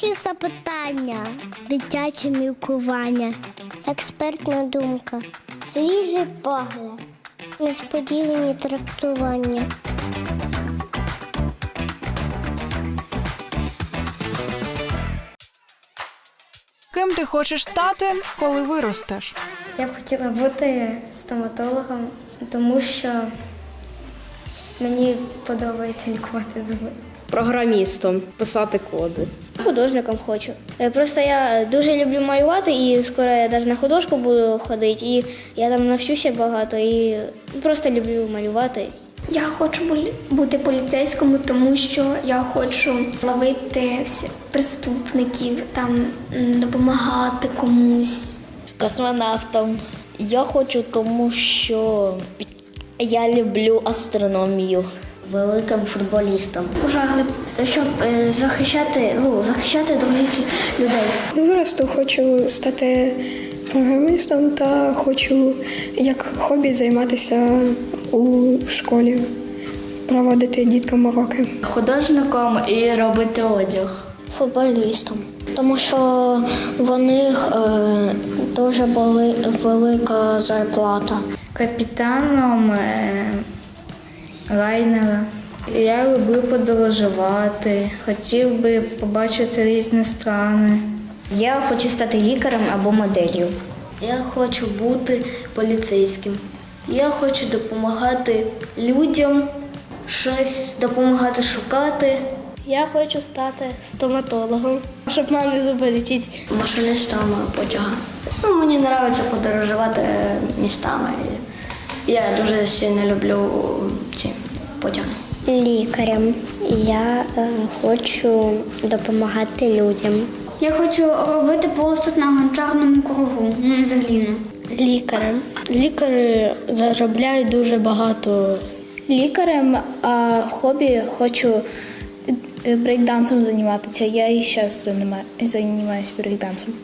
Дорослі запитання, дитяче мілкування, експертна думка, свіжий погляд, несподівані трактування. Ким ти хочеш стати, коли виростеш? Я б хотіла бути стоматологом, тому що мені подобається лікувати зуби. програмістом, писати коди. Художником хочу. Е, Просто я дуже люблю малювати і скоро я навіть на художку буду ходити, і я там навчуся багато і просто люблю малювати. Я хочу бути поліцейським, тому що я хочу ловити преступників, там допомагати комусь. Космонавтом. Я хочу, тому що я люблю астрономію. Великим футболістом. Пожарним, щоб е, захищати, ну, захищати других людей. Виросту хочу стати програмістом та хочу як хобі займатися у школі, проводити діткам уроки. Художником і робити одяг. Футболістом, тому що в них е, дуже були велика зарплата. Капітаном е, лайнера. Я люблю подорожувати, хотів би побачити різні страни. Я хочу стати лікарем або моделлю. Я хочу бути поліцейським. Я хочу допомагати людям, щось допомагати шукати. Я хочу стати стоматологом, щоб мамі зуби лічити. Машинистом потяга. Ну, мені подобається подорожувати містами. Я дуже сильно люблю ці потяги. Лікарем. Я е, хочу допомагати людям. Я хочу робити посуд на гончарному кругу, ну і загліну. Лікарем. Лікарі заробляють дуже багато. лікарем, а хобі хочу е, брейкдансом займатися. Я і зараз займаюся брейкдансом.